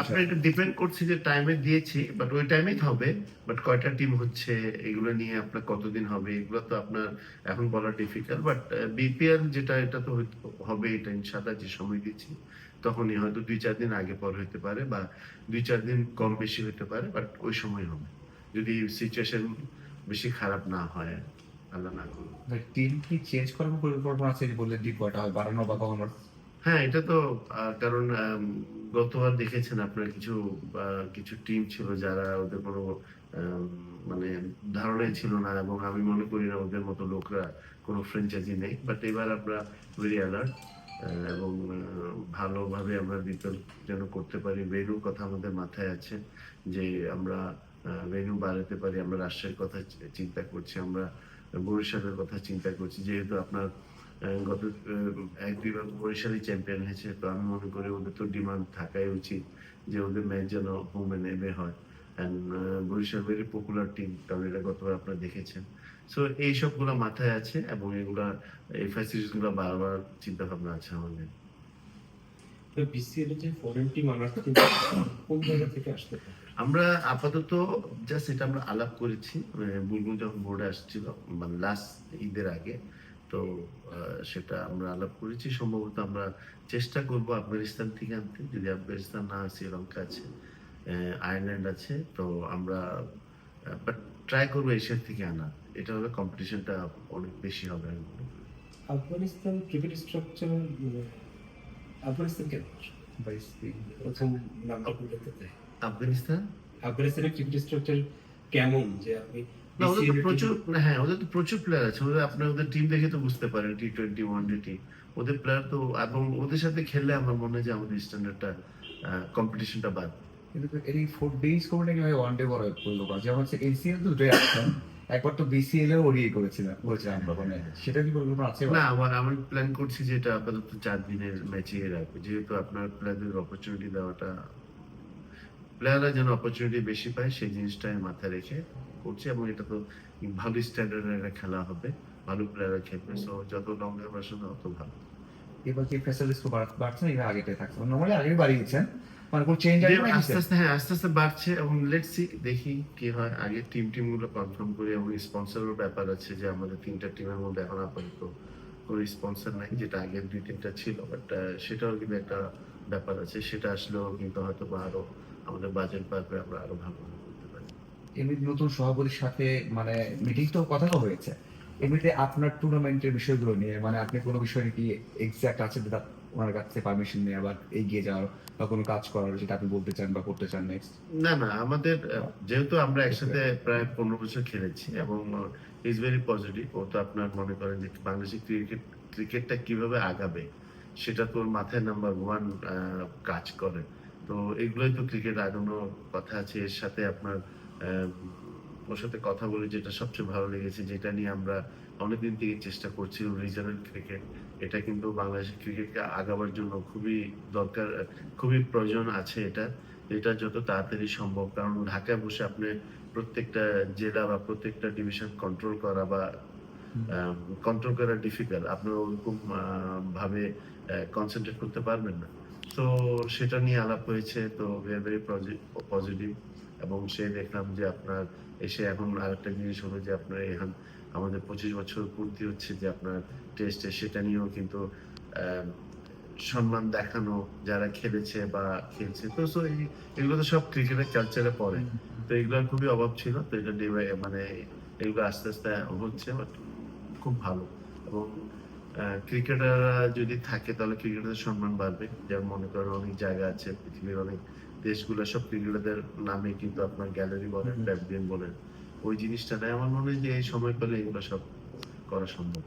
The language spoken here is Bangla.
আপনার এটা ডিপেন্ড করছে যে টাইমে দিয়েছি বাট ওই টাইমেই হবে। বাট কয়টা টিম হচ্ছে এগুলো নিয়ে আপনার কতদিন হবে এগুলো তো আপনার এখন বলা ডিফিকাল্ট বাট বিপিএল যেটা এটা তো হবে এটা ইনশাল্লাহ যে সময় দিচ্ছি তখনই হয়তো দুই চার দিন আগে পর হতে পারে বা দুই চার দিন কম বেশি হতে পারে বাট ওই সময় হবে। যদি সিচুয়েশন বেশি খারাপ না হয় আল্লাহ না করুন টিম কি চেঞ্জ করার পরিকল্পনা আছে যে বললেন ডিপ কয়টা হয় বাড়ানো বা কমানো হ্যাঁ এটা তো কারণ গতবার দেখেছেন আপনার কিছু কিছু টিম ছিল যারা ওদের কোনো মানে ধারণাই ছিল না এবং আমি মনে করি না ওদের মতো লোকরা কোনো ফ্র্যাঞ্চাইজি নেই। বাট এবার আমরা ভেরি অ্যালার্ট এবং ভালোভাবে আমরা বিতরণ যেন করতে পারি। ভেনুর কথা আমাদের মাথায় আছে যে আমরা ভেনু বাড়াতে পারি। আমরা রাজশাহীর কথা চিন্তা করছি, আমরা বরিশালের কথা চিন্তা করছি। যেহেতু আপনার গত এক দুইবার বরিশালই চ্যাম্পিয়ন হয়েছে তো আমি মনে করি ওদের তো ডিমান্ড থাকাই উচিত যে ওদের ম্যাচ যেন হোমে নেমে হয়। And Barishal very popular team কারণ এটা গতবার আপনারা দেখেছেন। সো এই সবগুলো মাথায় আছে এবং এগুলা এই ফ্যাসিলিটিসগুলো বারবার চিন্তা ভাবনা আছে আমাদের। বিসিএল যে ফরেন টিম আনার কোন জায়গা থেকে আসতে আমরা আপাতত জাস্ট এটা আমরা আলাপ করেছি মানে বুলবুল যখন বোর্ডে আসছিল মানে লাস্ট ঈদের আগে তো সেটা আমরা আলাপ করেছি। সম্ভবত আমরা চেষ্টা করব আফগানিস্তান থেকে আনতে। যদি আফগানিস্তান না শ্রীলঙ্কা আছে আয়ারল্যান্ড আছে তো আমরা বাট ট্রাই করব এশিয়ার থেকে আনা। এটা হলে কম্পিটিশনটা অনেক বেশি হবে আমি মনে করি। আফগানিস্তান ক্রিকেট স্ট্রাকচার মানে আফগানিস্তান কেন প্রথম নামটা আফগানিস্তান? আফগানিস্তানের ক্রিকেট স্ট্রাকচার কেমন? যে আপনি না ওদের তো প্রচুর হ্যাঁ ওদের তো প্রচুর প্লেয়ার আছে। ওদের আপনি ওদের টিম দেখে তো বুঝতে পারেন T twenty one day team ওদের প্লেয়ার তো এবং ওদের সাথে খেললে আমার মনে হয় যে আমাদের স্ট্যান্ডার্ডটা কম্পিটিশনটা বাদ। কিন্তু এই ফোর ডেজ করে ওয়ান ডে বড় করল যেমন হচ্ছে এসিএল তো দুটোই একবার তো বিসিএল এও ওড়িয়ে করেছিলাম বলছিলাম আমরা মানে সেটা কি পরিকল্পনা আছে না আমার আমি প্ল্যান করছি যে এটা আপাতত চার দিনের ম্যাচে রাখব যেহেতু আপনার প্লেয়ারদের অপরচুনিটি দেওয়াটা প্লেয়াররা যেন অপরচুনিটি বেশি পায় সেই জিনিসটাই মাথায় রেখে করছি এবং এটা তো ভালো স্ট্যান্ডার্ডের একটা খেলা হবে ভালো প্লেয়াররা খেলবে সো যত লং ভার্সন তত ভালো। এবার কি ফ্যাসিলিটিস বাড়ছে না আগেটাই থাকছে? নর্মালি আগেই বাড়িয়েছেন মানে কোনো চেঞ্জ যে আসবে আস্তে আস্তে হ্যাঁ আস্তে আস্তে বাড়ছে এবং লেটস সি দেখি কি হয়। আগে টিম টিমগুলো কনফার্ম করি এবং স্পন্সরের ব্যাপার আছে যে আমাদের তিনটা টিমের মধ্যে এখন আপাতত কোনো স্পন্সর নাই যেটা আগে দুই তিনটা ছিল বাট সেটাও কিন্তু একটা ব্যাপার আছে। সেটা আসলেও কিন্তু হয়তো বা আরও আমাদের বাজেট বাড়বে আমরা আরও ভালো করতে পারি। এমনি নতুন সভাপতির সাথে মানে মিটিং তো কথাও হয়েছে। এমনিতে আপনার টুর্নামেন্টের বিষয়গুলো নিয়ে মানে আপনি কোনো বিষয়ে কি এক্সাক্ট আছে যেটা ওনার কাছ থেকে পারমিশন নিয়ে আবার এগিয়ে যাওয়ার বা কোনো কাজ করার যেটা আপনি বলতে চান বা করতে চান নেক্সট না না আমাদের যেহেতু আমরা একসাথে প্রায় পনেরো বছর খেলেছি এবং ইজ ভেরি পজিটিভ ও তো আপনার মনে করেন যে বাংলাদেশের ক্রিকেট ক্রিকেটটা কীভাবে আগাবে সেটা তোর মাথায় নাম্বার ওয়ান কাজ করে। তো এগুলোই তো ক্রিকেট আগানোর কথা আছে। এর সাথে আপনার ওর সাথে কথা বলে যেটা সবচেয়ে ভালো লেগেছে যেটা নিয়ে আমরা অনেকদিন থেকে চেষ্টা করছি রিজনাল ক্রিকেট এটা কিন্তু বাংলাদেশের ক্রিকেটকে আগাবার জন্য খুবই দরকার খুবই প্রয়োজন আছে এটা। এটা যত তাড়াতাড়ি সম্ভব কারণ ঢাকায় বসে আপনি প্রত্যেকটা জেলা বা প্রত্যেকটা ডিভিশন কন্ট্রোল করা বা কন্ট্রোল করা ডিফিকাল্ট আপনার ওরকম ভাবে কনসেন্ট্রেট করতে পারবেন না। তো সেটা নিয়ে আলাপ হয়েছে, তো ভেরি ভেরি পজিটিভ এবং সে দেখলাম যে আপনার এসে এখন আরেকটা জিনিস হলো যে আপনার এখন আমাদের পঁচিশ বছর পূর্তি হচ্ছে যে আপনার টেস্টে সেটা নিয়েও কিন্তু সম্মান দেখানো যারা খেলেছে বা খেলছে। তো সো এগুলো তো সব ক্রিকেটের কালচারে পড়ে। তো এগুলোর খুবই অভাব ছিল, তো এটা মানে এগুলো আস্তে আস্তে হচ্ছে বাট খুব ভালো। এবং ক্রিকেটাররা যদি থাকে তাহলে ক্রিকেটারদের সম্মান বাড়বে। যেমন মনে করেন অনেক জায়গা আছে পৃথিবীর অনেক দেশগুলো সব ক্রিকেটারদের নামে কিন্তু আপনার গ্যালারি বলেন। প্যাভিলিয়ন বলেন। ওই জিনিসটা নেই। আমার মনে হয় যে এই সময় পেলে এগুলো সব করা সম্ভব।